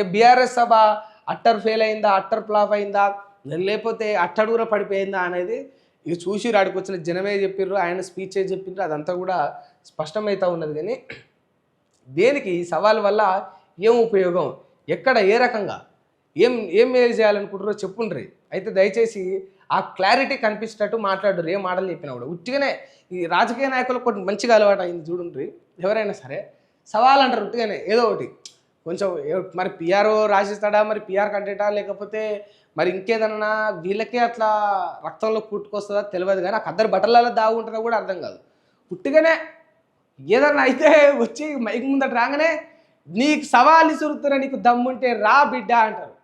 ఏ BRS సభ utter fail అయిందా utter flop అయిందా లేకపోతే అట్టడుగున పడిపోయిందా అనేది ఇక చూసి రాడికొచ్చిన జనమే చెప్పిర్రు ఆయన స్పీచ్ చెప్పిండ్రు అదంతా కూడా స్పష్టమవుతూ ఉన్నది. కానీ దేనికి ఈ సవాల్ వల్ల ఏం ఉపయోగం? ఎక్కడ ఏ రకంగా? ఏం ఏం మేలు చేయాలనుకుంటారో చెప్పుండ్రి. అయితే దయచేసి ఆ క్లారిటీ కనిపించేటట్టు మాట్లాడరు ఏ మాటలు చెప్పినా కూడా. ఉట్టిగానే ఈ రాజకీయ నాయకులకు కొన్ని మంచిగా అలవాటు అయింది చూడండి ఎవరైనా సరే సవాల్ అంటారు ఉట్టిగానే. ఏదో ఒకటి. కొంచెం మరి పిఆర్ఓ రాసిస్తాడా? మరి పిఆర్ కంటేటా? లేకపోతే మరి ఇంకేదన్నా వీళ్ళకే అట్లా రక్తంలో పుట్టుకొస్తుందా తెలియదు కానీ నాకు అద్దరు బట్టలలో దాగుంటుందో కూడా అర్థం కాదు. పుట్టిగానే ఏదన్నా అయితే వచ్చి మైక్ ముందట రాగానే నీకు సవాలు ఇసురుతున్నా నీకు దమ్ముంటే రా బిడ్డ అంటారు.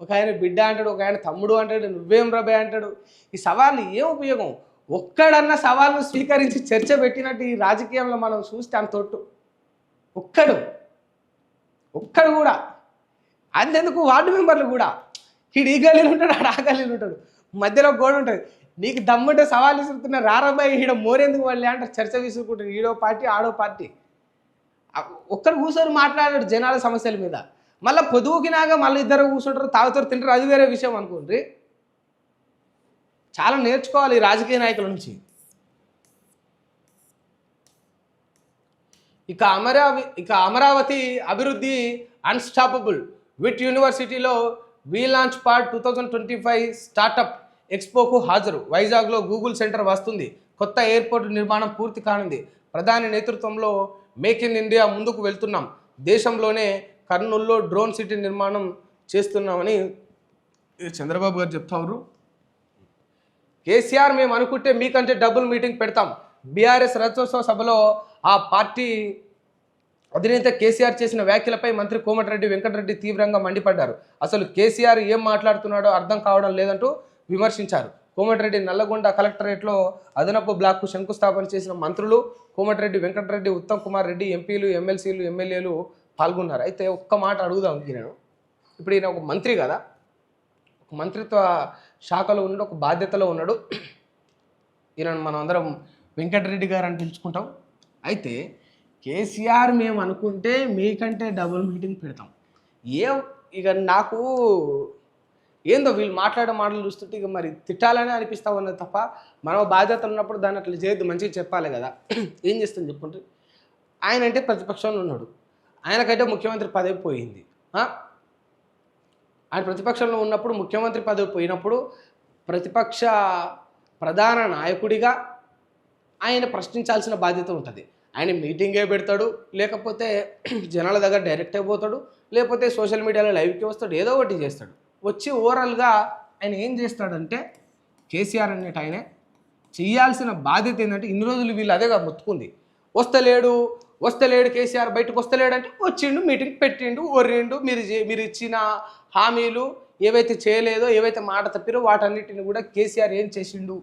ఒక ఆయన బిడ్డ అంటాడు ఒక ఆయన తమ్ముడు అంటాడు నువ్వేం రబే అంటాడు. ఈ సవాళ్ళు ఏం ఉపయోగం? ఒక్కడన్నా సవాల్ను స్వీకరించి చర్చ పెట్టినట్టు ఈ రాజకీయంలో మనం చూస్తే అంత ఒక్కడు ఒక్కడు కూడా. అంతెందుకు వార్డు మెంబర్లు కూడా. ఈడు ఈ గల్లీలు ఉంటాడు ఆడ ఆ గల్లీలు ఉంటాడు. మధ్యలో గోడ ఉంటుంది. నీకు దమ్ముంటే సవాల్ విసురుతున్న రారాబాయి ఈడ మోరేందుకు వాళ్ళే అంటారు? చర్చ విసురుకుంటారు. ఈడో పార్టీ ఆడో పార్టీ. ఒక్కరు ఒక్కడు కూర్చొని మాట్లాడాడు జనాల సమస్యల మీద. మళ్ళీ పొదువుకినాక మళ్ళీ ఇద్దరు కూర్చుంటారు తాగుతారు తింటారు. అది వేరే విషయం అనుకోండి. చాలా నేర్చుకోవాలి రాజకీయ నాయకుల నుంచి. ఇక అమరావతి ఇక అమరావతి అభివృద్ధి అన్స్టాపబుల్ విట్ యూనివర్సిటీలో V launch part two thousand twenty five startup ఎక్స్పోకు హాజరు. వైజాగ్లో గూగుల్ సెంటర్ వస్తుంది. కొత్త ఎయిర్పోర్ట్ నిర్మాణం పూర్తి కానుంది. ప్రధాని నేతృత్వంలో మేక్ ఇన్ ఇండియా ముందుకు వెళ్తున్నాం. దేశంలోనే కర్నూల్లో డ్రోన్ సిటీ నిర్మాణం చేస్తున్నామని చంద్రబాబు గారు చెప్తారు కేసీఆర్ మేము అనుకుంటే మీకంటే డబుల్ మీటింగ్ పెడతాం. బీఆర్ఎస్ రథోత్సవ సభలో ఆ పార్టీ అధినేత కేసీఆర్ చేసిన వ్యాఖ్యలపై మంత్రి కోమటిరెడ్డి వెంకటరెడ్డి తీవ్రంగా మండిపడ్డారు. అసలు కేసీఆర్ ఏం మాట్లాడుతున్నాడో అర్థం కావడం లేదంటూ విమర్శించారు. కోమటిరెడ్డి నల్లగొండ కలెక్టరేట్లో అదనపు బ్లాక్కు శంకుస్థాపన చేసిన మంత్రులు కోమటిరెడ్డి వెంకటరెడ్డి ఉత్తమ్ కుమార్ రెడ్డి ఎంపీలు ఎమ్మెల్సీలు ఎమ్మెల్యేలు పాల్గొన్నారు. అయితే ఒక్క మాట అడుగుదాం నేను ఇప్పుడు ఈయన ఒక మంత్రి కదా. ఒక మంత్రిత్వ శాఖలో ఉన్నాడు ఒక బాధ్యతలో ఉన్నాడు. ఈయన మనం అందరం వెంకటరెడ్డి గారు అని పిలుచుకుంటాం. అయితే కేసీఆర్ మేము అనుకుంటే మీకంటే డబుల్ మీటింగ్ పెడతాం. ఏ ఇక నాకు ఏందో వీళ్ళు మాట్లాడే మాటలు చూస్తుంటే ఇక మరి తిట్టాలని అనిపిస్తా ఉన్నది తప్ప మనం బాధ్యత ఉన్నప్పుడు దాన్ని అట్లా చేయొద్దు మంచిగా చెప్పాలి కదా. ఏం చేస్తుంది చెప్పండి ఆయన అంటే ప్రతిపక్షంలో ఉన్నాడు. ఆయనకైతే ముఖ్యమంత్రి పదవి పోయింది. ఆయన ప్రతిపక్షంలో ఉన్నప్పుడు ముఖ్యమంత్రి పదవి పోయినప్పుడు ప్రతిపక్ష ప్రధాన నాయకుడిగా ఆయన ప్రశ్నించాల్సిన బాధ్యత ఉంటుంది. ఆయన మీటింగే పెడతాడు లేకపోతే జనాల దగ్గర డైరెక్ట్ అయిపోతాడు లేకపోతే సోషల్ మీడియాలో లైవ్కి వస్తాడు ఏదో ఒకటి చేస్తాడు. వచ్చి ఓవరాల్గా ఆయన ఏం చేస్తాడంటే కేసీఆర్ అనేట ఆయనే చేయాల్సిన బాధ్యత ఏంటంటే ఇన్ని రోజులు వీళ్ళు అదేగా మొత్తుకుంది. వస్తలేడు వస్తలేడు కేసీఆర్ బయటకు వస్తలేడు అంటే వచ్చిండు మీటింగ్ పెట్టిండు ఒర్రిండు మీరు మీరు ఇచ్చిన హామీలు ఏవైతే చేయలేదో ఏవైతే మాట తప్పిరో వాటన్నిటిని కూడా కేసీఆర్ ఏం చేసిండు?